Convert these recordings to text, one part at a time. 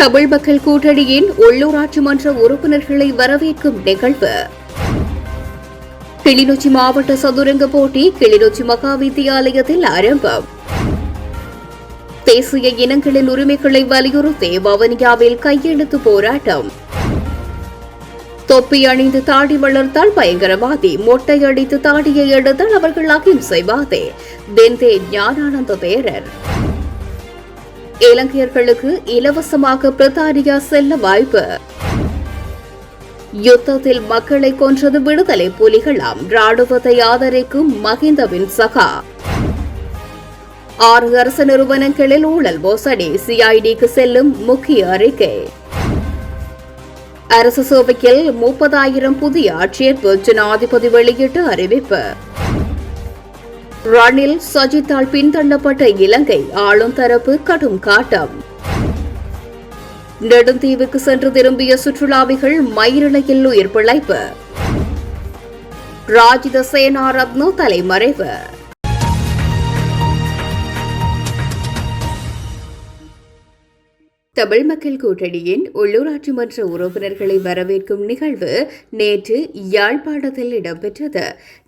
தமிழ் மக்கள் கூட்டணியின் உள்ளூராட்சி மன்ற உறுப்பினர்களை வரவேற்கும் நிகழ்வு. கிளிநொச்சி மாவட்ட சதுரங்க போட்டி கிளிநொச்சி மகா வித்தியாலயத்தில் ஆரம்பம். தேசிய இனங்களின் உரிமைகளை வலியுறுத்தி வவனியாவில் கையெழுத்து போராட்டம். தொப்பி அணிந்து தாடி வளர்த்தால் பயங்கரவாதி மொட்டை அடித்து தாடியை எடுத்தால் அவர்கள் அகிம்சைவாதி தென்தே ஞானானந்த தேரர் இலங்கையர்களுக்கு இலவசமாக பிரித்தானியா செல்ல வாய்ப்பு. யுத்தத்தில் மக்களை கொன்றது விடுதலை புலிகளாம். ராணுவத்தை ஆதரிக்கும் மஹிந்தவின் சகா. ஆறு அரசு நிறுவனங்களில் ஊழல் மோசடி சிஐடிக்கு செல்லும் முக்கிய அறிக்கை. அரசு சேவையில் முப்பதாயிரம் புதிய ஆட்சியர் ஜனாதிபதி வெளியிட்டு அறிவிப்பு. ரணில் சஜித்தால் பின்தள்ளப்பட்ட இலங்கை ஆளும் தரப்பு கடும் காட்டம். நெடுந்தீவுக்கு சென்று திரும்பிய சுற்றுலாவிகள் மயிரிழையில் உயிர் பிழைப்பு. ராஜித சேனாரத்னு தலைமறைவு. தமிழ் மக்கள் கூட்டணியின் உள்ளூராட்சி மன்ற உறுப்பினர்களை வரவேற்கும் நிகழ்வு நேற்று யாழ்ப்பாணத்தில் இடம்பெற்றது.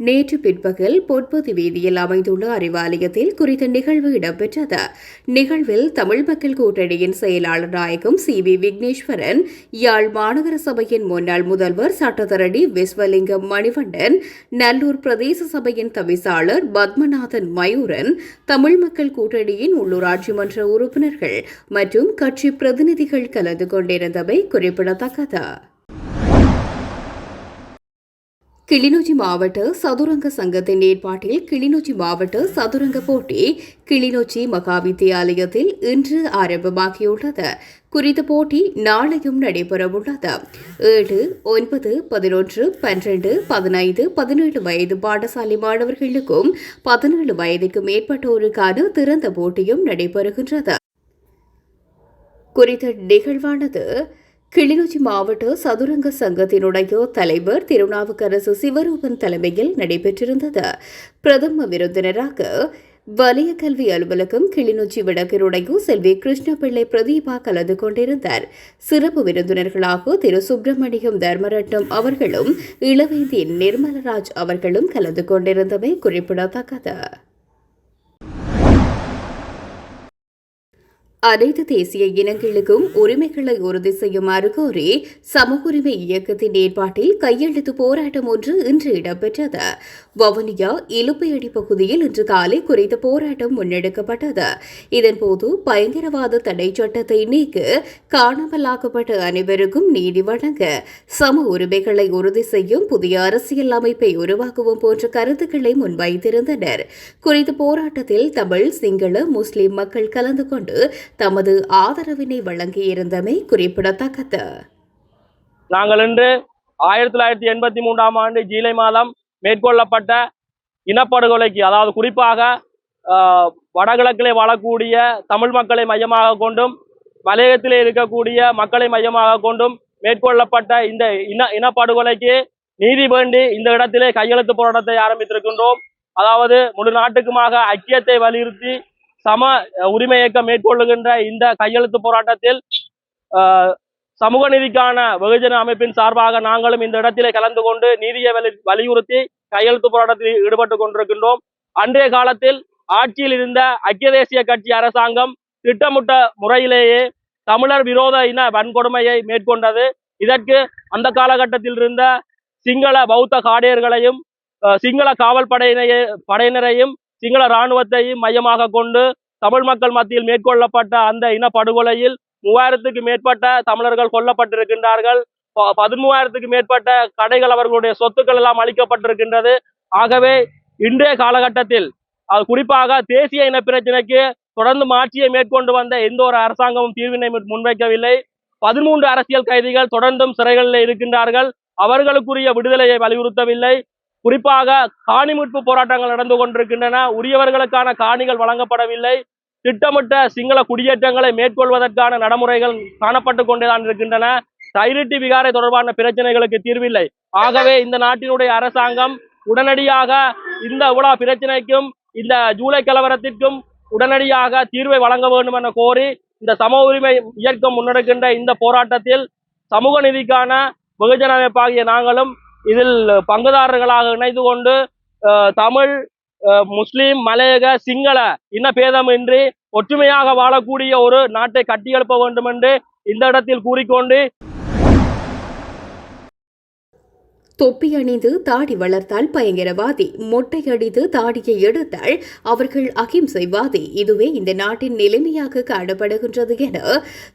நேற்று பிற்பகல் பொற்பதி வீதியில் அமைந்துள்ள அறிவாலயத்தில் குறித்த நிகழ்வு இடம்பெற்றது. நிகழ்வில் தமிழ் மக்கள் கூட்டணியின் செயலாளர் நாயகம் சி வி விக்னேஸ்வரன் யாழ் மாநகர சபையின் முன்னாள் முதல்வர் சட்டத்தரணி விஸ்வலிங்கம் மணிவண்டன் நல்லூர் பிரதேச சபையின் தவிசாளர் பத்மநாதன் மயூரன் தமிழ் மக்கள் கூட்டணியின் உள்ளூராட்சி மன்ற உறுப்பினர்கள் மற்றும் கட்சி பிரதிநிதிகள் கலந்து கொண்டிருந்தவை குறிப்பிடத்தக்கது. கிளிநொச்சி மாவட்ட சதுரங்க சங்கத்தின் ஏற்பாட்டில் கிளிநொச்சி மாவட்ட சதுரங்க போட்டி கிளிநொச்சி மகா வித்தியாலயத்தில் இன்று ஆரம்பமாகியுள்ளது. குறித்த போட்டி நாளையும் நடைபெறவுள்ளது. ஏழு ஒன்பது பதினொன்று பன்னிரண்டு பதினைந்து பதினேழு வயது பாடசாலை மாணவர்களுக்கும் பதினேழு வயதுக்கு மேற்பட்டோருக்கான திறந்த போட்டியும் நடைபெறுகின்றது. குறித்த நிகழ்வானது கிளிநொச்சி மாவட்ட சதுரங்க சங்கத்தினுடைய தலைவர் திருநாவுக்கரசு சிவரூபன் தலைமையில் நடைபெற்றிருந்தது. பிரதம விருந்தினராக வலய கல்வி அலுவலகம் கிளிநொச்சி வடக்கினுடைய செல்வி கிருஷ்ணபிள்ளை பிரதீபா கலந்து கொண்டிருந்தார். சிறப்பு விருந்தினர்களாக திரு சுப்பிரமணியம் தர்மரட்னம் அவர்களும் இளவேந்தி நிர்மலராஜ் அவர்களும் கலந்து கொண்டிருந்தவை குறிப்பிடத்தக்கது. அனைத்து தேசிய இனங்களுக்கும் உரிமைகளை உறுதி செய்யுமாறு கோரி சமூக உரிமை இயக்கத்தின் ஏற்பாட்டில் கையெழுத்து போராட்டம் ஒன்று இன்று இடம்பெற்றது. வவுனியா இலுப்பையடி பகுதியில் இன்று காலை குறித்த போராட்டம் முன்னெடுக்கப்பட்டது. இதன்போது பயங்கரவாத தடை சட்டத்தை நீக்க காணாமலாக்கப்பட்ட அனைவருக்கும் நீதி வழங்க சம உரிமைகளை உறுதி செய்யும் புதிய அரசியல் அமைப்பை உருவாக்குவோம் போன்ற கருத்துக்களை முன்வைத்திருந்தனர். குறித்த போராட்டத்தில் தமிழ் சிங்கள முஸ்லிம் மக்கள் கலந்து கொண்டு தமது ஆதரவினை வழங்கியிருந்தமை குறிப்பிடத்தக்கது. நாங்கள் இன்று ஆயிரத்தி தொள்ளாயிரத்தி எண்பத்தி மூன்றாம் ஆண்டு ஜீலை மாதம் மேற்கொள்ளப்பட்ட இனப்படுகொலைக்கு அதாவது குறிப்பாக வடகிழக்கிலே வாழக்கூடிய தமிழ் மக்களை மையமாக கொண்டும் மலையகத்திலே இருக்கக்கூடிய மக்களை மையமாக கொண்டும் மேற்கொள்ளப்பட்ட இந்த இன இனப்படுகொலைக்கு நீதி வேண்டி இந்த இடத்திலே கையெழுத்து போராட்டத்தை ஆரம்பித்திருக்கின்றோம். அதாவது முழு நாட்டுக்குமாக ஐக்கியத்தை வலியுறுத்தி சம உரிமை இயக்கம் மேற்கொள்ளுகின்ற இந்த கையெழுத்து போராட்டத்தில் ஆஹ், சமூக நீதிக்கான வெகுஜன அமைப்பின் சார்பாக நாங்களும் இந்த இடத்திலே கலந்து கொண்டு நீதியை வலி வலியுறுத்தி கையெழுத்து போராட்டத்தில் ஈடுபட்டு கொண்டிருக்கின்றோம். அன்றைய காலத்தில் ஆட்சியில் இருந்த ஐக்கிய தேசிய கட்சி அரசாங்கம் திட்டமிட்ட முறையிலேயே தமிழர் விரோத இன வன்கொடுமையை மேற்கொண்டது. இதற்கு அந்த காலகட்டத்தில் இருந்த சிங்கள பௌத்த காடையர்களையும் அஹ், சிங்கள காவல் படையினைய படையினரையும் சிங்கள இராணுவத்தை மையமாக கொண்டு தமிழ் மக்கள் மத்தியில் மேற்கொள்ளப்பட்ட அந்த இன படுகொலையில் மூவாயிரத்துக்கு மேற்பட்ட தமிழர்கள் கொல்லப்பட்டிருக்கின்றார்கள். பதிமூவாயிரத்துக்கு மேற்பட்ட கடைகள் அவர்களுடைய சொத்துக்கள் எல்லாம் அளிக்கப்பட்டிருக்கின்றது ஆகவே இன்றைய காலகட்டத்தில் அது குறிப்பாக தேசிய இன பிரச்சனைக்கு தொடர்ந்து ஆட்சியை மேற்கொண்டு வந்த எந்த ஒரு அரசாங்கமும் தீர்வினை முன்வைக்கவில்லை. பதிமூன்று அரசியல் கைதிகள் தொடர்ந்தும் சிறைகளில் இருக்கின்றார்கள். அவர்களுக்குரிய விடுதலையை வலியுறுத்தவில்லை. குறிப்பாக காணி மீட்பு போராட்டங்கள் நடந்து கொண்டிருக்கின்றன. உரியவர்களுக்கான காணிகள் வழங்கப்படவில்லை. திட்டமிட்ட சிங்கள குடியேற்றங்களை மேற்கொள்வதற்கான நடைமுறைகள் காணப்பட்டு கொண்டுதான் இருக்கின்றன. தைரிட்டி விகாரை தொடர்பான பிரச்சனைகளுக்கு தீர்வில்லை. ஆகவே இந்த நாட்டினுடைய அரசாங்கம் உடனடியாக இந்த உலா பிரச்சனைக்கும் இந்த ஜூலை கலவரத்திற்கும் உடனடியாக தீர்வை வழங்க வேண்டும் என கோரி இந்த சம உரிமை இயக்கம் முன்னெடுக்கின்ற இந்த போராட்டத்தில் சமூக நீதிக்கான வெகுஜன அமைப்பாகிய நாங்களும் இதில் பங்குதாரர்களாக இணைந்து கொண்டு தமிழ் அஹ், மலையக சிங்கள இன பேதமின்றி ஒற்றுமையாக வாழக்கூடிய ஒரு நாட்டை கட்டியெழுப்ப வேண்டும் என்று இந்த இடத்தில் கூறிக்கொண்டு தொப்பி அணிந்து தாடி வளர்த்தால் பயங்கரவாதி. மொட்டை அடித்து தாடியை எடுத்தால் அவர்கள் அகிம்சைவாதி. இதுவே இந்த நாட்டின் நிலைமையாக காணப்படுகின்றது என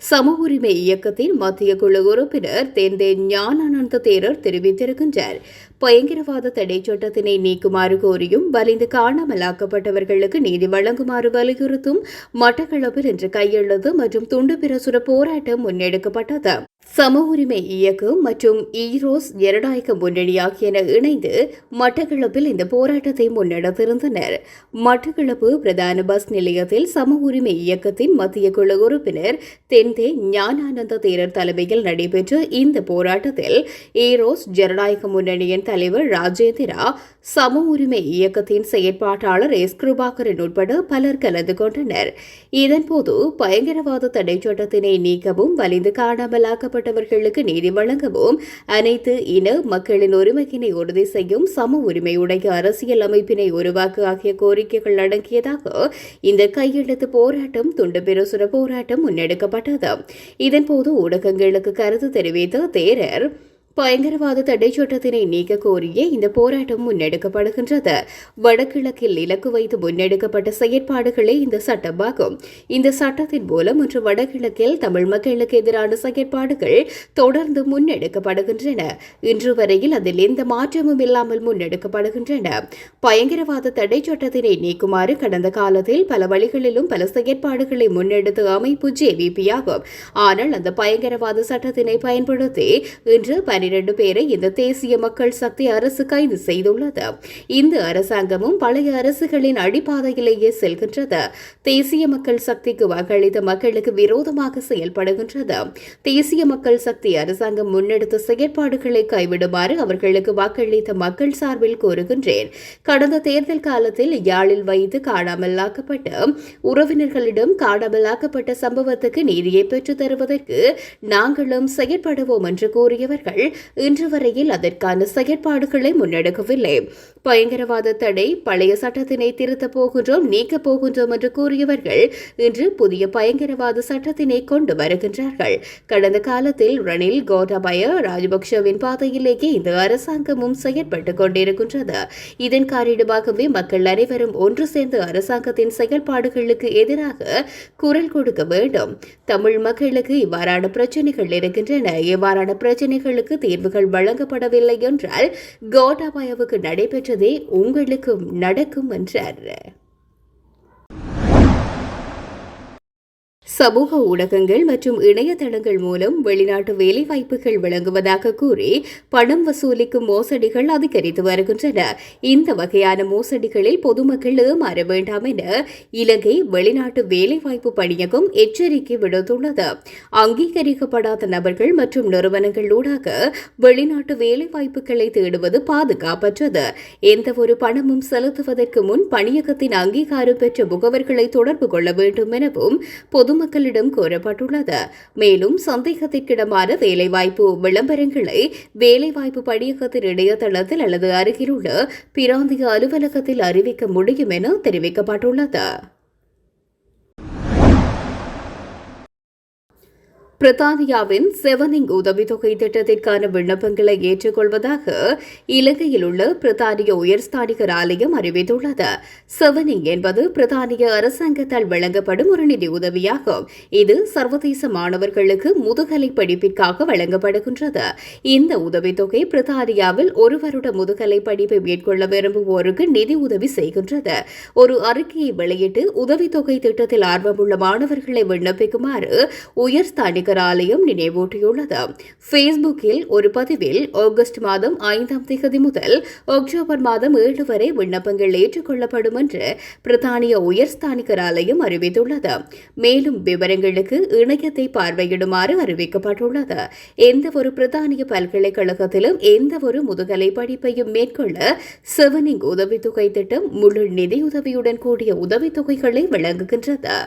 சம உரிமை இயக்கத்தின் மத்திய குழு உறுப்பினர் தெந்தே ஞானானந்த தேரர் தெரிவித்திருக்கின்றார். பயங்கரவாத தடை சட்டத்தினை நீக்குமாறு கோரியும் வலிந்து காணாமலாக்கப்பட்டவர்களுக்கு நீதி வழங்குமாறு வலியுறுத்தும் மட்டக்களப்பில் இன்று கையெழுத்து மற்றும் துண்டு பிரசுர போராட்டம் முன்னெடுக்கப்பட்டது. சம உரிமை இயக்கம் மற்றும் ஈரோஸ் ஜனநாயக முன்னணி ஆகியன இணைந்து மட்டக்களப்பில் இந்த போராட்டத்தை முன்னெடுத்திருந்தனர். மட்டக்களப்பு பிரதான பஸ் நிலையத்தில் சம உரிமை இயக்கத்தின் மத்திய குழு உறுப்பினர் தென்தே ஞானானந்த தேரர் தலைமையில் நடைபெற்ற இந்த போராட்டத்தில் ஈரோஸ் ஜனநாயக முன்னணியின் தலைவர் ராஜேந்திரா சம உரிமை இயக்கத்தின் செயற்பாட்டாளர் எஸ். கிருபாகரன் உட்பட பலர் கலந்து கொண்டனர். இதன்போது பயங்கரவாத தடை சட்டத்தினை நீக்கவும் வலிந்து காணாமலாக்கப்பட்டவர்களுக்கு நீதி வழங்கவும் அனைத்து இன மக்களின் உரிமையினை உறுதி செய்யும் சம உரிமையுடைய அரசியல் அமைப்பினை உருவாக்க ஆகிய கோரிக்கைகள் அடங்கியதாக இந்த கையெழுத்து போராட்டம் துண்டு பிரசுர போராட்டம் முன்னெடுக்கப்பட்டது. இதன்போது ஊடகங்களுக்கு கருத்து தெரிவித்த தேரர் பயங்கரவாத தடை சட்டத்தினை நீக்க கோரியே இந்த போராட்டம் முன்னெடுக்கப்படுகின்றது. வடகிழக்கில் இலக்கு வைத்து முன்னெடுக்கப்பட்ட செயற்பாடுகளே இந்த சட்டமாகும். இந்த சட்டத்தின் மூலம் இன்று வடகிழக்கில் தமிழ் மக்களுக்கு எதிரான செயற்பாடுகள் தொடர்ந்து முன்னெடுக்கப்படுகின்றன. இன்று வரையில் அதில் எந்த மாற்றமும் இல்லாமல் முன்னெடுக்கப்படுகின்றன. பயங்கரவாத தடை சட்டத்தினை நீக்குமாறு கடந்த காலத்தில் பல வழிகளிலும் பல செயற்பாடுகளை முன்னெடுத்த அமைப்பு ஜேவிபி ஆகும். ஆனால் அந்த பயங்கரவாத சட்டத்தினை பயன்படுத்தி இன்று பனிரெண்டு பேரை இந்த தேசிய மக்கள் சக்தி அரசு கைது செய்துள்ளது. இந்த அரசாங்கமும் பழைய அரசுகளின் அடிப்பாதையிலேயே செல்கின்றது. தேசிய மக்கள் சக்திக்கு வாக்களித்த மக்களுக்கு விரோதமாக செயல்படுகின்றது. தேசிய மக்கள் சக்தி அரசாங்கம் முன்னெடுத்த செயற்பாடுகளை கைவிடுமாறு அவர்களுக்கு வாக்களித்த மக்கள் சார்பில் கோருகின்றேன். கடந்த தேர்தல் காலத்தில் யாழில் வைத்து காணாமலாக்கப்பட்ட உறவினர்களிடம் காணாமலாக்கப்பட்ட சம்பவத்துக்கு நீதியை பெற்றுத் தருவதற்கு நாங்களும் செயற்படுவோம் என்று கூறியவர்கள் இன்று வரையில் அதற்கான செயற்பாடுகளை முன்னெடுக்கவில்லை. பயங்கரவாத தடை பழைய சட்டத்தினை திருத்தப் போகின்றோம் நீக்கப் போகின்றோம் என்று கூறியவர்கள் இன்று புதிய பயங்கரவாத சட்டத்தினை கொண்டு வருகின்றார்கள். கடந்த காலத்தில் ரணில் கோட்டாபய ராஜபக்சவின் பாதையிலேயே இந்த அரசாங்கமும் செயற்பட்டுக் கொண்டிருக்கின்றது. இதன் காரணமாகவே மக்கள் அனைவரும் ஒன்று சேர்ந்து அரசாங்கத்தின் செயல்பாடுகளுக்கு எதிராக குரல் கொடுக்க வேண்டும். தமிழ் மக்களுக்கு இவ்வாறான பிரச்சனைகள் இருக்கின்றன. இவ்வாறான பிரச்சனைகளுக்கு தேர்வுகள் வழங்கப்படவில்லை என்றால் கோட்டாபாயாவுக்கு நடைபெற்றதே உங்களுக்கும் நடக்கும் என்றார். சமூக ஊடகங்கள் மற்றும் இணையதளங்கள் மூலம் வெளிநாட்டு வேலைவாய்ப்புகள் வழங்குவதாக கூறி பணம் வசூலிக்கும் மோசடிகள் அதிகரித்து வருகின்றன. இந்த வகையான மோசடிகளில் பொதுமக்கள் ஏமாற வேண்டாம் என இலங்கை வெளிநாட்டு வேலைவாய்ப்பு பணியகம் எச்சரிக்கை விடுத்துள்ளது. அங்கீகரிக்கப்படாத நபர்கள் மற்றும் நிறுவனங்கள் ஊடாக வெளிநாட்டு வேலைவாய்ப்புகளை தேடுவது பாதுகாப்பற்றது. எந்தவொரு பணமும் செலுத்துவதற்கு முன் பணியகத்தின் அங்கீகாரம் பெற்ற முகவர்களை தொடர்பு கொள்ள வேண்டும் எனவும் பொதுமக்களிடம் கோரப்பட்டுள்ளது. மேலும் சந்தேகத்திற்கிடமான வேலைவாய்ப்பு விளம்பரங்களை வேலைவாய்ப்பு படியகத்தின் இணையதளத்தில் அல்லது அருகிலுள்ள பிராந்திய அலுவலகத்தில் அறிவிக்க முடியும் என தெரிவிக்கப்பட்டுள்ளது. பிரித்தானியாவின் செவனிங் உதவித்தொகை திட்டத்திற்கான விண்ணப்பங்களை ஏற்றுக்கொள்வதாக இலங்கையில் உள்ள பிரித்தானிய உயர்ஸ்தானிகர் ஆலயம் அறிவித்துள்ளது. செவனிங் என்பது பிரித்தானிய அரசாங்கத்தால் வழங்கப்படும் ஒரு நிதி உதவியாகும். இது சர்வதேச மாணவர்களுக்கு முதுகலை படிப்பிற்காக வழங்கப்படுகின்றது. இந்த உதவித்தொகை பிரித்தானியாவில் ஒரு வருட முதுகலை படிப்பை மேற்கொள்ள விரும்புவோருக்கு நிதி உதவி செய்கின்றது. ஒரு அறிக்கையை வெளியிட்டு உதவித்தொகை திட்டத்தில் ஆர்வமுள்ள மாணவர்களை விண்ணப்பிக்குமாறு விநாயகர் ஆலயம் நினைவூட்டியுள்ளது. ஃபேஸ்புக்கில் ஒரு பதிவில் ஆகஸ்ட் மாதம் ஐந்தாம் தேதி முதல் அக்டோபர் மாதம் ஏழு வரை விண்ணப்பங்கள் ஏற்றுக்கொள்ளப்படும் என்று பிரித்தானிய உயர்ஸ்தானிகர் ஆலயம் அறிவித்துள்ளது. மேலும் விவரங்களுக்கு இணையத்தை பார்வையிடுமாறு அறிவிக்கப்பட்டுள்ளது. எந்த ஒரு பிரித்தானிய பல்கலைக்கழகத்திலும் எந்த ஒரு முதுகலை படிப்பையும் மேற்கொள்ள செவனிங் உதவித்தொகை திட்டம் முழு நிதியுதவியுடன் கூடிய உதவித்தொகைகளை வழங்குகின்றது.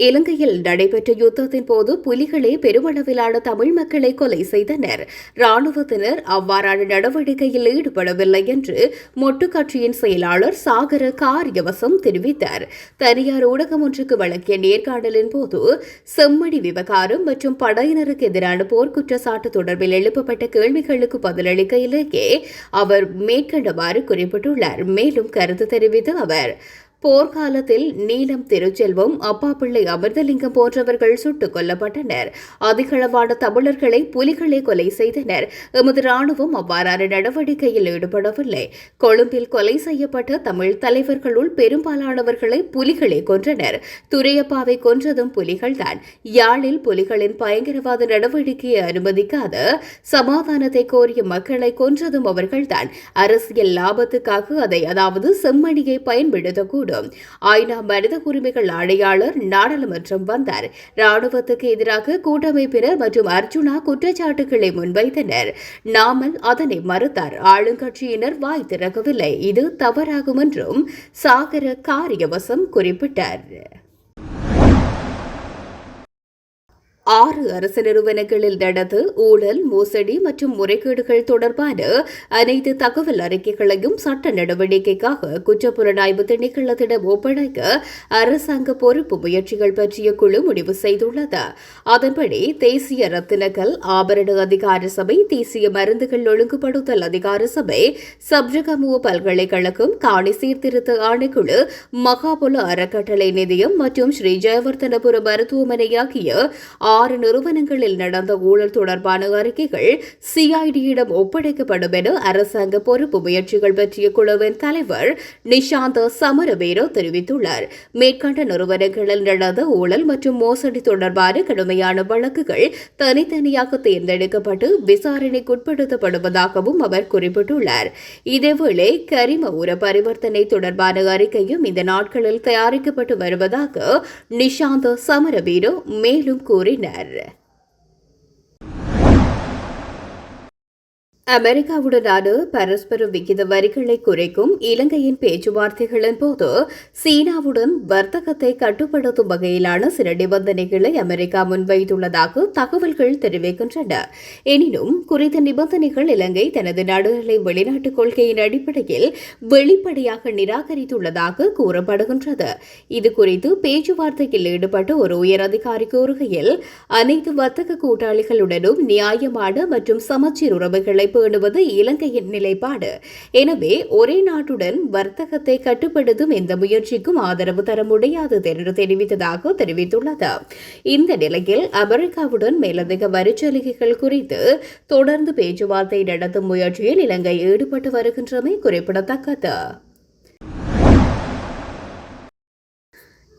இலங்கையில் நடைபெற்ற யுத்தத்தின் போது புலிகளே பெருமளவிலான தமிழ் மக்களை கொலை செய்தனர். ராணுவத்தினர் அவ்வாறான நடவடிக்கையில் ஈடுபடவில்லை என்று மொட்டு கட்சியின் செயலாளர் சாகர காரியவசம் தெரிவித்தார். தனியார் ஊடகம் ஒன்றுக்கு வழங்கிய நேர்காணலின் போது செம்மடி விவகாரம் மற்றும் படையினருக்கு எதிரான போர்க்குற்றச்சாட்டு தொடர்பில் எழுப்பப்பட்ட கேள்விகளுக்கு பதிலளிக்கையிலேயே அவர் மேற்கண்டவாறு குறிப்பிட்டுள்ளார். மேலும் கருத்து தெரிவித்த அவர் போர்க்காலத்தில் நீலம் திருச்செல்வம் அப்பாப்பிள்ளை அமிர்தலிங்கம் போன்றவர்கள் சுட்டுக் கொல்லப்பட்டனர். அதிகளவான தமிழர்களை புலிகளே கொலை செய்தனர். எமது ராணுவம் அவ்வாறான நடவடிக்கையில் ஈடுபடவில்லை. கொழும்பில் கொலை செய்யப்பட்ட தமிழ் தலைவர்களுள் பெரும்பாலானவர்களை புலிகளே கொன்றனர். துரையப்பாவை கொன்றதும் புலிகள்தான். யாழில் புலிகளின் பயங்கரவாத நடவடிக்கையை அனுமதிக்காத சமாதானத்தை கோரிய மக்களை கொன்றதும் அவர்கள்தான். அரசியல் லாபத்துக்காக அதை அதாவது செம்மணியை பயன்படுத்தக்கூடும் கூடும். ஐநா மனித உரிமைகள் ஆணையாளர் நாடாளுமன்றம் வந்தார். ராணுவத்துக்கு எதிராக கூட்டமைப்பினர் மற்றும் அர்ஜுனா குற்றச்சாட்டுகளை முன்வைத்தனர். நாமல் அதனை மறுத்தார். ஆளுங்கட்சியினர் வாய் திறக்கவில்லை. இது தவறாகும் என்றும் சாகர காரியவசம் குறிப்பிட்டார். ஆறு அரசு நிறுவனங்களில் நடந்த ஊழல் மோசடி மற்றும் முறைகேடுகள் தொடர்பான அனைத்து தகவல் அறிக்கைகளையும் சட்ட நடவடிக்கைக்காக குற்றப்புலனாய்வு திணைக்களத்திடம் ஒப்படைக்க அரசாங்க பொறுப்பு முயற்சிகள் பற்றிய குழு முடிவு செய்துள்ளது. அதன்படி தேசிய ரத்தினக்கல் ஆபரண அதிகார சபை தேசிய மருந்துகள் ஒழுங்குபடுத்தல் அதிகார சபை சப்ஜகமுவ பல்கலைக்கழகம் காணி சீர்திருத்த ஆணைக்குழு மகாபுல அறக்கட்டளை நிதியம் மற்றும் ஸ்ரீ ஜெயவர்தனபுர மருத்துவமனை ஆகிய ஆறு நிறுவனங்களில் நடந்த ஊழல் தொடர்பான அறிக்கைகள் சிஐடியிடம் ஒப்படைக்கப்படும் என அரசாங்க பொறுப்பு முயற்சிகள் பற்றிய குழுவின் தலைவர் நிஷாந்த சமரவீரோ தெரிவித்துள்ளார். மேற்கண்ட நிறுவனங்களில் நடந்த ஊழல் மற்றும் மோசடி தொடர்பான கடுமையான வழக்குகள் தனித்தனியாக தேர்ந்தெடுக்கப்பட்டு விசாரணைக்குட்படுத்தப்படுவதாகவும் அவர் குறிப்பிட்டுள்ளார். இதேவேளை கரிம உர பரிவர்த்தனை தொடர்பான அறிக்கையும் இந்த நாட்களில் தயாரிக்கப்பட்டு வருவதாக நிஷாந்த சமரவீரோ மேலும் கூறினார். ilerle. அமெரிக்காவுடனான பரஸ்பர விகித வரிகளை குறைக்கும் இலங்கையின் பேச்சுவார்த்தைகளின் போது சீனாவுடன் வர்த்தகத்தை கட்டுப்படுத்தும் வகையிலான சில நிபந்தனைகளை அமெரிக்கா முன்வைத்துள்ளதாக தகவல்கள் தெரிவிக்கின்றன. எனினும் குறித்த நிபந்தனைகள் இலங்கை தனது நடுநிலை வெளிநாட்டுக் கொள்கையின் அடிப்படையில் வெளிப்படையாக நிராகரித்துள்ளதாக கூறப்படுகின்றது. இதுகுறித்து பேச்சுவார்த்தையில் ஈடுபட்ட ஒரு உயர் அதிகாரி கூறுகையில் அனைத்து வர்த்தக கூட்டாளிகளுடனும் நியாயமான மற்றும் சமச்சீர் உறவுகளை பேணுவது இலங்கையின் நிலைப்பாடு. எனவே ஒரே நாட்டுடன் வர்த்தகத்தை கட்டுப்படுத்தும் எந்த முயற்சிக்கும் ஆதரவு தர முடியாது என்று தெரிவித்ததாக தெரிவித்துள்ளது. இந்த நிலையில் அமெரிக்காவுடன் மேலதிக வரிச்சலுகைகள் குறித்து தொடர்ந்து பேச்சுவார்த்தை நடத்தும் முயற்சியில் இலங்கை ஈடுபட்டு வருகின்றமை குறிப்பிடத்தக்கது.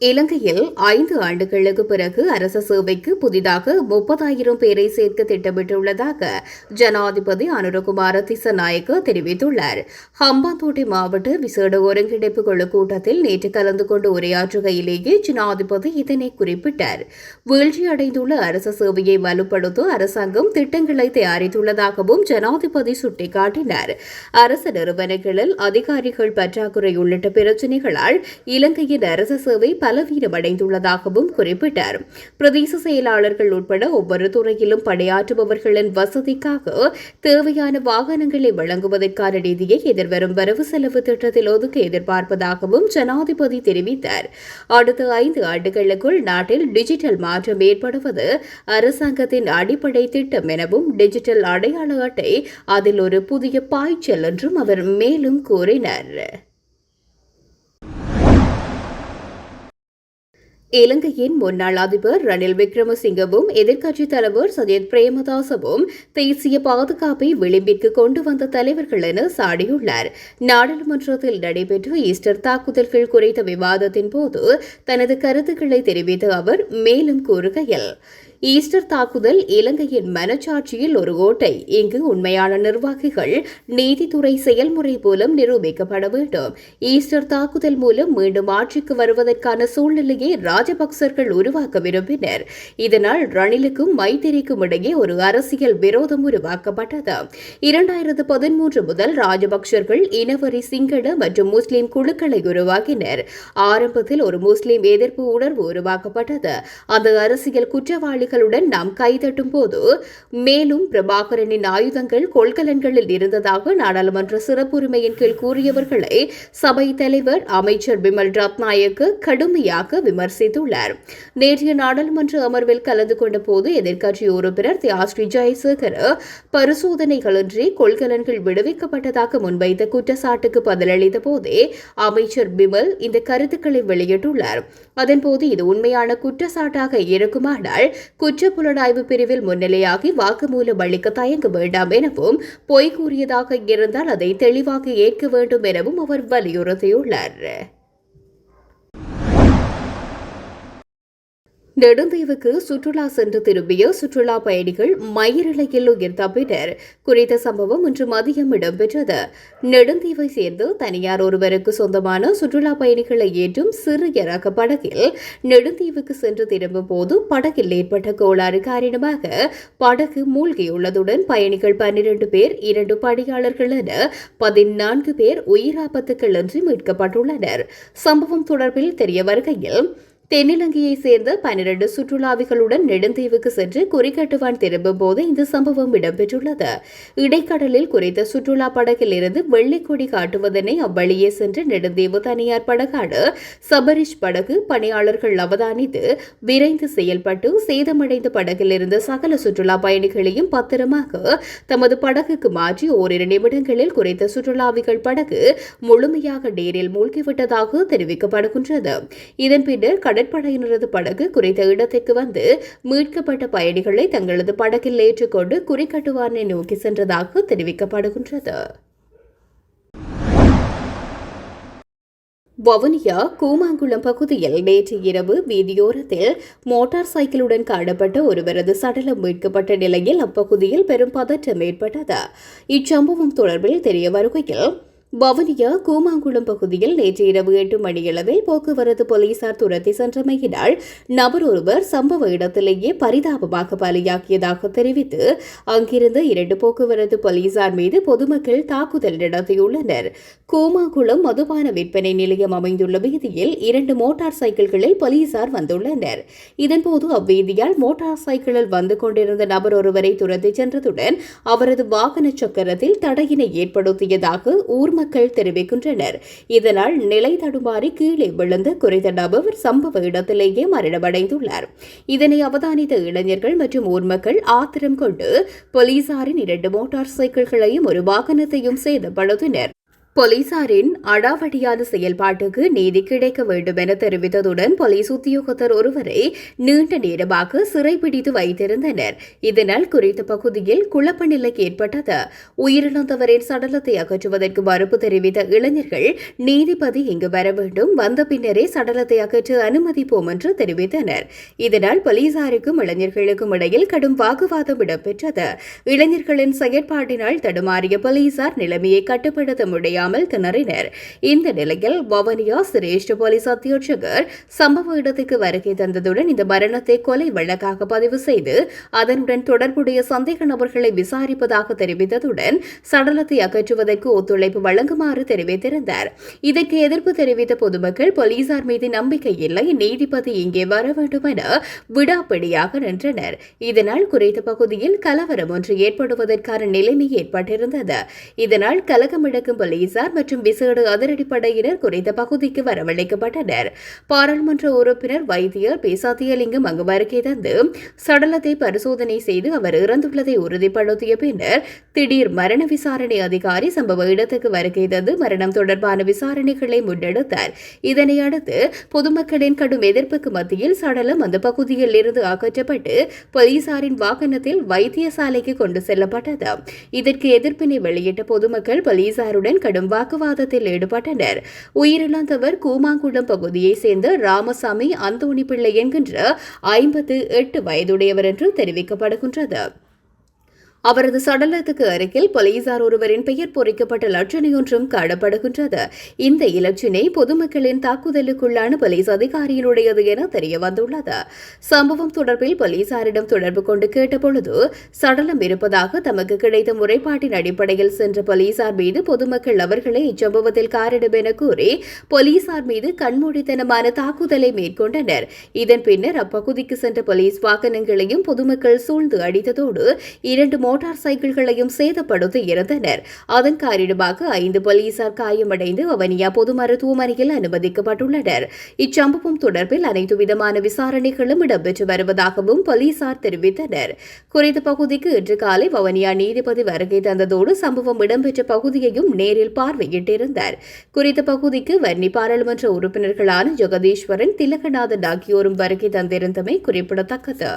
இலங்கையில் ஐந்து ஆண்டுகளுக்கு பிறகு அரச சேவைக்கு புதிதாக முப்பதாயிரம் பேரை சேர்க்க திட்டமிட்டுள்ளதாக ஜனாதிபதி அனுரகுமார திசநாயக்க தெரிவித்துள்ளார். ஹம்பாந்தோட்டை மாவட்ட விசேட ஒருங்கிணைப்பு குழு கூட்டத்தில் நேற்று கலந்து கொண்டு உரையாற்றுகையிலேயே ஜனாதிபதி இதனை குறிப்பிட்டார். வீழ்ச்சியடைந்துள்ள அரச சேவையை வலுப்படுத்த அரசாங்கம் திட்டங்களை தயாரித்துள்ளதாகவும் ஜனாதிபதி சுட்டிக்காட்டினார். அரசு நிறுவனங்களில் அதிகாரிகள் பற்றாக்குறை உள்ளிட்ட பிரச்சினைகளால் இலங்கையின் அரச சேவை பலவீனமடைந்துள்ளதாகவும் குறிப்பிட்டார். பிரதேச செயலாளர்கள் உட்பட ஒவ்வொரு துறையிலும் பணியாற்றுபவர்களின் வசதிக்காக தேவையான வாகனங்களை வழங்குவதற்கான நிதியை எதிர்வரும் வரவு செலவு திட்டத்தில் ஒதுக்க எதிர்பார்ப்பதாகவும் ஜனாதிபதி தெரிவித்தார். அடுத்த ஐந்து ஆண்டுகளுக்குள் நாட்டில் டிஜிட்டல் மாற்றம் ஏற்படுவது அரசாங்கத்தின் அடிப்படை திட்டம் எனவும் டிஜிட்டல் அடையாள அட்டை அதில் ஒரு புதிய பாய்ச்சல் என்றும் அவர் மேலும் கூறினார். இலங்கையின் முன்னாள் அதிபர் ரணில் விக்ரமசிங்கவும் எதிர்க்கட்சித் தலைவர் சஜித் பிரேமதாசவும் தேசிய பாதுகாப்பை விளிம்பிற்கு கொண்டு வந்த தலைவர்கள் என சாடியுள்ளார். நாடாளுமன்றத்தில் நடைபெற்ற ஈஸ்டர் தாக்குதல்கள் குறித்த விவாதத்தின் போது தனது கருத்துக்களை தெரிவித்த அவர் மேலும் கூறுகையில் ஈஸ்டர் தாக்குதல் இலங்கையின் மனச்சாட்சியில் ஒரு ஓட்டை. இங்கு உண்மையான நிர்வாகிகள் நீதித்துறை செயல்முறை மூலம் நிரூபிக்கப்பட வேண்டும். ஈஸ்டர் தாக்குதல் மூலம் மீண்டும் ஆட்சிக்கு வருவதற்கான சூழ்நிலையை ராஜபக்சர்கள் உருவாக்க விரும்பினர். இதனால் ரணிலுக்கும் மைத்திரிக்கும் இடையே ஒரு அரசியல் விரோதம் உருவாக்கப்பட்டது. இரண்டாயிரத்து பதிமூன்று முதல் ராஜபக்சர்கள் இனவரி சிங்கள மற்றும் முஸ்லிம் குழுக்களை உருவாக்கினர். ஆரம்பத்தில் ஒரு முஸ்லிம் எதிர்ப்பு உணர்வு உருவாக்கப்பட்டது. அந்த அரசியல் குற்றவாளி குற்றவாளிகளுடன் நாம் கைதட்டும் போது மேலும் பிரபாகரனின் ஆயுதங்கள் கொள்கலன்களில் இருந்ததாக நாடாளுமன்ற சிறப்புரிமையின் கீழ் கூறியவர்களை சபை தலைவர் அமைச்சர் பிமல் ரத்நாயக்கு கடுமையாக விமர்சித்துள்ளார். நேற்றைய நாடாளுமன்ற அமர்வில் கலந்து கொண்ட போது எதிர்க்கட்சி உறுப்பினர் தியாஸ்ரீ ஜெயசேகர் பரிசோதனைகளின்றி கொள்கலன்கள் விடுவிக்கப்பட்டதாக முன்வைத்த குற்றச்சாட்டுக்கு பதிலளித்த போதே அமைச்சர் பிமல் இந்த கருத்துக்களை வெளியிட்டுள்ளார். அதன்போது இது உண்மையான குற்றச்சாட்டாக இருக்குமானால் குற்றப்புலனாய்வு பிரிவில் முன்னிலையாகி வாக்குமூலம் அளிக்க தயங்க வேண்டாம் எனவும் பொய் கூறியதாக இருந்தால் அதை தெளிவாக ஏற்க வேண்டும் எனவும் அவர் வலியுறுத்தியுள்ளார். நெடுந்தீவுக்கு சுற்றுலா சென்று திரும்பிய சுற்றுலா பயணிகள் மயிரிழையில் உயிர் தப்பினர். குறித்த சம்பவம் இன்று மதியம் இடம்பெற்றது. நெடுந்தீவை சேர்ந்து தனியார் ஒருவருக்கு சொந்தமான சுற்றுலா பயணிகளை ஏற்றும் சிறிய ரக படகில் நெடுந்தீவுக்கு சென்று திரும்பும் போது படகில் ஏற்பட்ட கோளாறு காரணமாக படகு மூழ்கியுள்ளதுடன் பயணிகள் பன்னிரண்டு பேர் இரண்டு பணியாளர்கள் என பதினான்கு பேர் உயிராபத்துக்களின்றி மீட்கப்பட்டுள்ளனர். சம்பவம் தொடர்பில் தெரிய வருகையில் தென்னிலங்கையை சேர்ந்த பனிரண்டு சுற்றுலாவிகளுடன் நெடுந்தீவுக்கு சென்று குறிக்கட்டுவான் திரும்பும் போது இந்த சம்பவம் இடம்பெற்றுள்ளது. இடைக்கடலில் குறித்த சுற்றுலா படகில் இருந்து வெள்ளிக்கொடி காட்டுவதனை அவ்வழியே சென்று நெடுந்தீவு தனியார் படகான சபரிஷ் படகு பணியாளர்கள் அவதானித்து விரைந்து செயல்பட்டு சேதமடைந்த படகில் இருந்த சகல சுற்றுலா பயணிகளையும் பத்திரமாக தமது படகுக்கு மாற்றி ஓரிரு நிமிடங்களில் குறித்த சுற்றுலாவிகள் படகு முழுமையாக நீரில் மூழ்கிவிட்டதாக தெரிவிக்கப்படுகின்றது. இதன் பின்னர் கடற்படையினரது படகு குறித்த இடத்திற்கு வந்து மீட்கப்பட்ட பயணிகளை தங்களது படகில் ஏற்றுக்கொண்டு குறிக்கட்டுவானை நோக்கி சென்றதாக தெரிவிக்கப்படுகின்றது. வவுனியா கூமாங்குளம் பகுதியில் நேற்று இரவு வீதியோரத்தில் மோட்டார் சைக்கிளுடன் காணப்பட்ட ஒருவரது சடலம் மீட்கப்பட்ட நிலையில் அப்பகுதியில் பெரும் பதற்றம் ஏற்பட்டது. இச்சம்பவம் தொடர்பில் தெரிய வருகையில் வவுனியா கூமாங்குளம் பகுதியில் நேற்று இரவு எட்டு மணியளவில் போக்குவரத்து போலீசார் துரத்தி சென்றமையினால் நபர் ஒருவர் சம்பவ இடத்திலேயே பரிதாபமாக பலியாக்கியதாக தெரிவித்து அங்கிருந்த இரண்டு போக்குவரத்து போலீசார் மீது பொதுமக்கள் தாக்குதல் நடத்தியுள்ளனர். கூமாங்குளம் மதுபான விற்பனை நிலையம் அமைந்துள்ள வீதியில் இரண்டு மோட்டார் சைக்கிள்களில் போலீசார் வந்துள்ளனர். இதன்போது அவ்வீதியால் மோட்டார் சைக்கிளில் வந்து கொண்டிருந்த நபர் ஒருவரை துரத்தி சென்றதுடன் அவரது வாகன சக்கரத்தில் தடையினை ஏற்படுத்தியதாக ஊர் மக்கள் தெரிவிக்கின்றனர். இதனால் நிலை தடுமாறி கீழே விழுந்து குறித்த நபர் சம்பவ இடத்திலேயே மரணமடைந்துள்ளார். இதனை அவதானித்த இளைஞர்கள் மற்றும் ஊர் மக்கள் ஆத்திரம் கொண்டு போலீசாரின் இரண்டு மோட்டார் சைக்கிள்களையும் ஒரு வாகனத்தையும் சேதப்படுத்தினர். போலீசாரின் அடாவடியான செயல்பாட்டுக்கு நீதி கிடைக்க வேண்டும் என தெரிவித்ததுடன் போலீஸ் உத்தியோகத்தர் ஒருவரை நீண்ட நேரமாக சிறைபிடித்து வைத்திருந்தனர். இதனால் குறித்த பகுதியில் குழப்ப நிலை ஏற்பட்டது. உயிரிழந்தவரின் சடலத்தை அகற்றுவதற்கு மறுப்பு தெரிவித்த இளைஞர்கள் நீதிபதி இங்கு வர வேண்டும் வந்த பின்னரே சடலத்தை அகற்ற அனுமதிப்போம் என்று தெரிவித்தனர். இதனால் போலீசாருக்கும் இளைஞர்களுக்கும் இடையில் கடும் வாக்குவாதம் இடம்பெற்றது. இளைஞர்களின் செயற்பாட்டினால் தடுமாறிய போலீசார் நிலைமையை கட்டுப்படுத்த முடியாமல் முடியாமல் திணறினர். இந்த நிலையில் வவனியா சிரேஷ்ட போலீஸ் அத்தியட்சகர் சம்பவ இடத்துக்கு வருகை தந்ததுடன் இந்த மரணத்தை கொலை வழக்காக பதிவு செய்து அதனுடன் தொடர்புடைய சந்தேக நபர்களை விசாரிப்பதாக தெரிவித்ததுடன் சடலத்தை அகற்றுவதற்கு ஒத்துழைப்பு வழங்குமாறு தெரிவித்திருந்தார். இதற்கு எதிர்ப்பு தெரிவித்த பொதுமக்கள் போலீசார் மீது நம்பிக்கை இல்லை நீதிபதி இங்கே வர வேண்டும் என விடாப்பிடியாக நின்றனர். இதனால் குறித்த பகுதியில் கலவரம் ஒன்று ஏற்படுவதற்கான நிலைமை ஏற்பட்டிருந்தது. இதனால் கலகமிழக்கும் போலீசார் போலீசார் மற்றும் விசேட அதிரடிப்படையினர் குறித்த பகுதிக்கு வரவழைக்கப்பட்டனர். பாராளுமன்ற உறுப்பினர் வைத்தியர் பேசாத்தியலிங்கம் அங்கு வருகை தந்து சடலத்தை பரிசோதனை செய்து அவர் இறந்துள்ளதை உறுதிப்படுத்திய பின்னர் திடீர் மரண விசாரணை அதிகாரி சம்பவ இடத்துக்கு வருகை தந்து மரணம் தொடர்பான விசாரணைகளை முன்னெடுத்தார். இதனையடுத்து பொதுமக்களின் கடும் எதிர்ப்புக்கு மத்தியில் சடலம் அந்த பகுதியில் இருந்து அகற்றப்பட்டு போலீசாரின் வாகனத்தில் வைத்தியசாலைக்கு கொண்டு செல்லப்பட்டது. இதற்கு எதிர்ப்பினை வெளியிட்ட பொதுமக்கள் போலீசாருடன் கடும் கடும் வாக்குவாதத்தில் ஈடுபட்டனர். உயிரிழந்தவர் கூமாங்குளம் பகுதியைச் சேர்ந்த ராமசாமி அந்தோணி பிள்ளை என்கின்ற ஐம்பத்து எட்டு வயதுடையவர் என்று தெரிவிக்கப்படுகின்றது. அவரது சடலத்துக்கு அருகில் போலீசார் ஒருவரின் பெயர் பொறிக்கப்பட்ட லட்சணை ஒன்றும் காணப்படுகின்றது. இந்த இலட்சினை பொதுமக்களின் தாக்குதலுக்குள்ளான போலீஸ் அதிகாரியினுடையது என தெரிய வந்துள்ளது சம்பவம் தொடர்பில் போலீசாரிடம் தொடர்பு கொண்டு கேட்டபொழுது சடலம் இருப்பதாக தமக்கு கிடைத்த முறைப்பாட்டின் அடிப்படையில் சென்ற போலீசார் மீது பொதுமக்கள் அவர்களே இச்சம்பவத்தில் காரணம் என கூறி போலீசார் மீது கண்மூடித்தனமான தாக்குதலை மேற்கொண்டனர். இதன் பின்னர் அப்பகுதிக்கு சென்ற போலீஸ் வாகனங்களையும் பொதுமக்கள் சூழ்ந்து அடித்ததோடு இரண்டு மோட்டார் சைக்கிள்களையும் சேதப்படுத்தி இருந்தனர் அதன் காரணமாக ஐந்து போலீசார் காயமடைந்து அவனியா பொது மருத்துவமனையில் அனுமதிக்கப்பட்டுள்ளனர். இச்சம்பவம் தொடர்பில் அனைத்து விதமான விசாரணைகளும் இடம்பெற்று வருவதாகவும் போலீசார் தெரிவித்தனர். குறித்த பகுதிக்கு இன்று காலை வவனியா நீதிபதி வருகை தந்ததோடு சம்பவம் இடம்பெற்ற பகுதியையும் நேரில் பார்வையிட்டிருந்தார். குறித்த பகுதிக்கு வன்னி பாராளுமன்ற உறுப்பினர்களான ஜெகதீஸ்வரன் திலகநாதன் ஆகியோரும் வருகை தந்திருந்தமை குறிப்பிடத்தக்கது.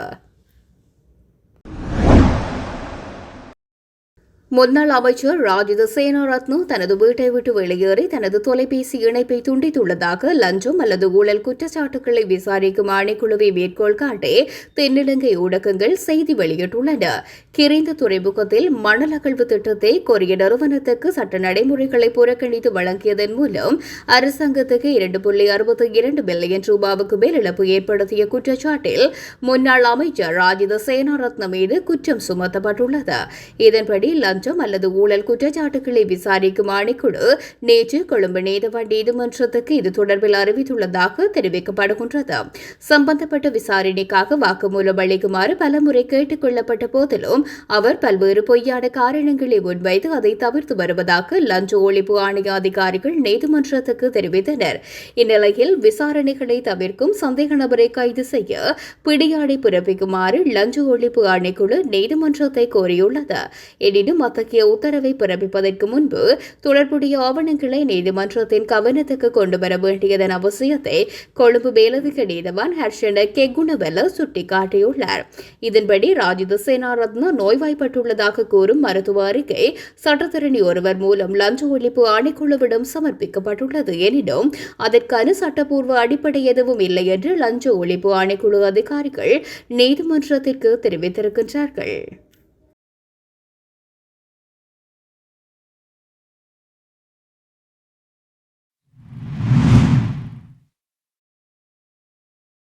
முன்னாள் அமைச்சர் ராஜித சேனாரத்னு தனது வீட்டை விட்டு வெளியேறி தனது தொலைபேசி இணைப்பை துண்டித்துள்ளதாக லஞ்சம் அல்லது ஊழல் குற்றச்சாட்டுகளை விசாரிக்கும் ஆணைக்குழுவை மேற்கோள் காட்டி தென்னிலங்கை ஊடகங்கள் செய்தி வெளியிட்டுள்ளன. கிரைந்த துறைமுகத்தில் மணல் அகழ்வு திட்டத்தை கொரிய நிறுவனத்துக்கு சட்ட நடைமுறைகளை புறக்கணித்து வழங்கியதன் மூலம் அரசாங்கத்துக்கு இரண்டு புள்ளி அறுபத்தி இரண்டு பில்லியன் ரூபாவுக்கு மேல் இழப்பு ஏற்படுத்திய குற்றச்சாட்டில் முன்னாள் அமைச்சர் ராஜித சேனாரத்ன மீது குற்றம் சுமத்தப்பட்டுள்ளது. இதன்படி லஞ்ச லஞ்சம் அல்லது ஊழல் குற்றச்சாட்டுகளை விசாரிக்கும் ஆணைக்குழு நேற்று கொழும்பு நீதவான் நீதிமன்றத்துக்கு இது தொடர்பில் அறிவித்துள்ளதாக தெரிவிக்கப்படுகின்றது. சம்பந்தப்பட்ட விசாரணைக்காக வாக்குமூலம் அளிக்குமாறு பலமுறை கேட்டுக் கொள்ளப்பட்ட போதிலும் அவர் பல்வேறு பொய்யான காரணங்களை முன்வைத்து அதை தவிர்த்து வருவதாக லஞ்ச ஒழிப்பு ஆணைய அதிகாரிகள் நீதிமன்றத்துக்கு தெரிவித்தனர். இந்நிலையில் விசாரணைகளை தவிர்க்கும் சந்தேக நபரை கைது செய்ய பிடியாணை பிறப்பிக்குமாறு லஞ்ச ஒழிப்பு ஆணைக்குழு நீதிமன்றத்தை கோரியுள்ளது. எனினும் அத்தகைய உத்தரவை பிறப்பிப்பதற்கு முன்பு தொடர்புடைய ஆவணங்களை நீதிமன்றத்தின் கவனத்துக்கு கொண்டு வர வேண்டியதன் அவசியத்தை கொழும்பு மேலதிக நீதவான் ஹர்ஷன கெகுணவெல சுட்டிக்காட்டியுள்ளார். இதன்படி ராஜித சேனாரத்ன நோய்வாய்ப்பட்டுள்ளதாக கூறும் மருத்துவ அறிக்கை சட்டத்தரணி ஒருவர் மூலம் லஞ்ச ஒழிப்பு ஆணைக்குழுவிடம் சமர்ப்பிக்கப்பட்டுள்ளது எனினும் அதற்கான சட்டப்பூர்வ அடிப்படை எதுவும் இல்லை என்று லஞ்ச ஒழிப்பு ஆணைக்குழு அதிகாரிகள் நீதிமன்றத்திற்கு தெரிவித்திருக்கின்றார்கள்.